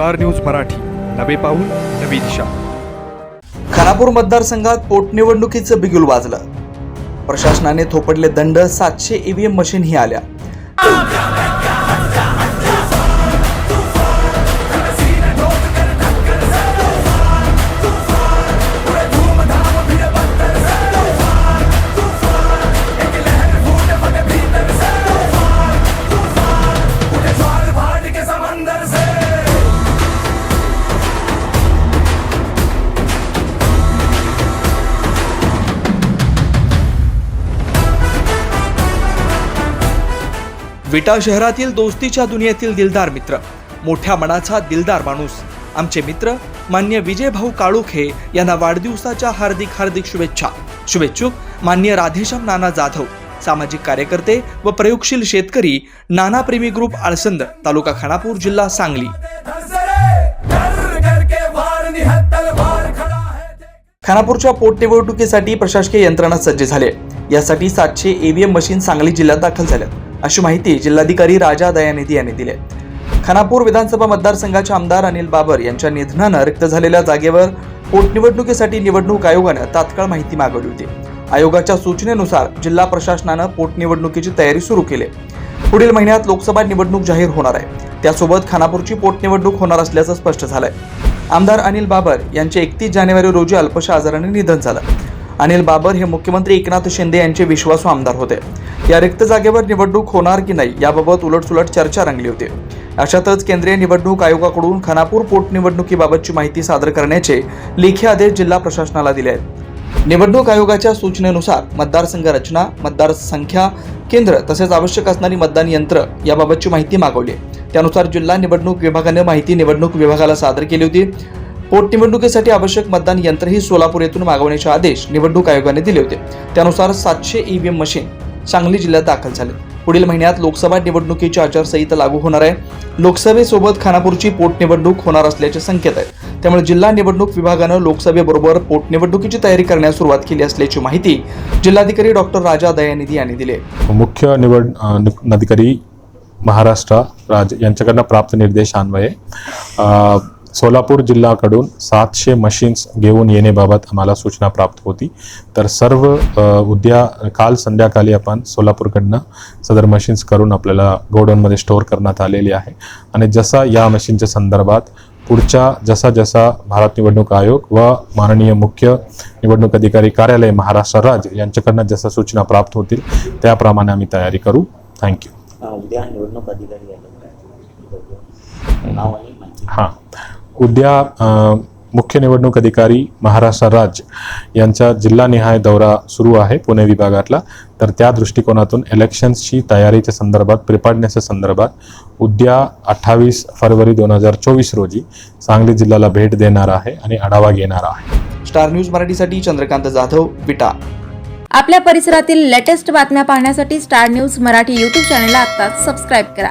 Star news Marathi. नवे पाऊल नवी दिशा. खानापूर मतदारसंघात पोटनिवडणुकीचं बिगुल वाजलं. प्रशासनाने थोपडले दंड सातशे ईव्हीएम मशीनही आल्या. विटा शहरातील दोस्तीच्या दुनियेतील दिलदार मित्र. मोठ्या मनाचा दिलदार माणूस. आमचे मित्र मान्य विजय भाऊ काळुखे यांना वाढदिवसाच्या हार्दिक हार्दिक शुभेच्छा. शुभेच्छुक मान्य राधेश्याम नाना जाधव. सामाजिक कार्यकर्ते व प्रयोगशील शेतकरी नाना प्रेमी ग्रुप आळसंद तालुका खानापूर जिल्हा सांगली. खानापूरच्या पोटनिवडणुकीसाठी प्रशासकीय यंत्रणा सज्ज झाले. यासाठी सातशे ईव्हीएम मशीन सांगली जिल्ह्यात दाखल झाल्या अशी माहिती जिल्हाधिकारी राजा दयानिधी यांनी दिली खानापूर विधानसभा मतदारसंघाचे आमदार अनिल बाबर यांच्या निधनानं रिक्त झालेल्या जागेवर पोटनिवडणुकीसाठी निवडणूक आयोगानं तात्काळ माहिती मागवली होती. आयोगाच्या सूचनेनुसार जिल्हा प्रशासनानं पोटनिवडणुकीची तयारी सुरू केली. पुढील महिन्यात लोकसभा निवडणूक जाहीर होणार आहे. त्यासोबत खानापूरची पोटनिवडणूक होणार असल्याचं स्पष्ट झालंय. आमदार अनिल बाबर यांचे एकतीस जानेवारी रोजी अल्पशा आजाराने निधन झालं. अनिल बाबर हे मुख्यमंत्री एकनाथ शिंदे यांचे विश्वासू आमदार होते. या रिक्त जागेवर निवडणूक होणार की नाही याबाबत उलटसुलट चर्चा रंगली होती. अशातच केंद्रीय निवडणूक आयोगाकडून खानापूर पोटनिवडणुकीबाबतची माहिती सादर करण्याचे लेखी आदेश जिल्हा प्रशासनाला दिले आहेत. निवडणूक आयोगाच्या सूचनेनुसार मतदारसंघ रचना मतदारसंख्या केंद्र तसेच आवश्यक असणारी मतदान यंत्र याबाबतची माहिती मागवली त्यानुसार जिल्हा निवडणूक विभागाने माहिती निवडणूक विभागाला सादर केली होती. पोटनिवडणुकीसाठी आवश्यक मतदान यंत्रही सोलापूर येथून मागवण्याचे आदेश निवडणूक आयोगाने दिले होते. त्यानुसार सातशे ईव्हीएम मशीन सांगली जिल्ह्यात दाखल झाले. पुढील महिन्यात लोकसभा निवडणुकीची आचारसंहिता लागू होणार आहे. लोकसभेसोबत खानापूरची पोटनिवडणूक होणार असल्याचे संकेत आहेत त्यामुळे जिल्हा निवडणूक विभागानं लोकसभेबरोबर पोटनिवडणुकीची तयारी करण्यास सुरुवात केली असल्याची माहिती जिल्हाधिकारी डॉक्टर राजा दयानिधी यांनी दिली मुख्य निवड अधिकारी महाराष्ट्र राज यांच्याकडनं प्राप्त निर्देशान्वये अ, सोलापूर जिल्ह्याकडून सातशे मशीन्स घेऊन येण्याबाबत आम्हाला सूचना प्राप्त होती. तर सर्व उद्या काल संध्याकाळी आपण सोलापूरकडनं सदर मशीन्स करून आपल्याला गोडाऊनमध्ये स्टोअर करण्यात आलेली आहे. आणि जसा या मशीनच्या संदर्भात पुढच्या जसा जसा भारत निवडणूक आयोग व माननीय मुख्य निवडणूक अधिकारी कार्यालय महाराष्ट्र राज्य यांच्याकडनं जसा सूचना प्राप्त होतील त्याप्रमाणे आम्ही तयारी करू. थँक्यू उद्या निवडणूक अधिकारी हां. उद्या मुख्य निवडणूक अधिकारी महाराष्ट्र राज्य यांचा जिल्हानिहाय दौरा सुरू आहे पुणे विभागातला. तर त्या दृष्टिकोनातून इलेक्शन्सची तयारीच्या संदर्भात प्रिपार्डनेसच्या संदर्भात उद्या अठ्ठावीस फरवरी दोन हजार चोवीस रोजी सांगली जिल्ह्याला भेट देणार आहे आणि आढावा घेणार आहे. स्टार न्यूज मराठीसाठी चंद्रकांत जाधव विटा. आपल्या परिसरातील लेटेस्ट बातम्या पाहण्यासाठी स्टार न्यूज मराठी यूट्यूब चॅनलला आत्ताच सबस्क्राईब करा.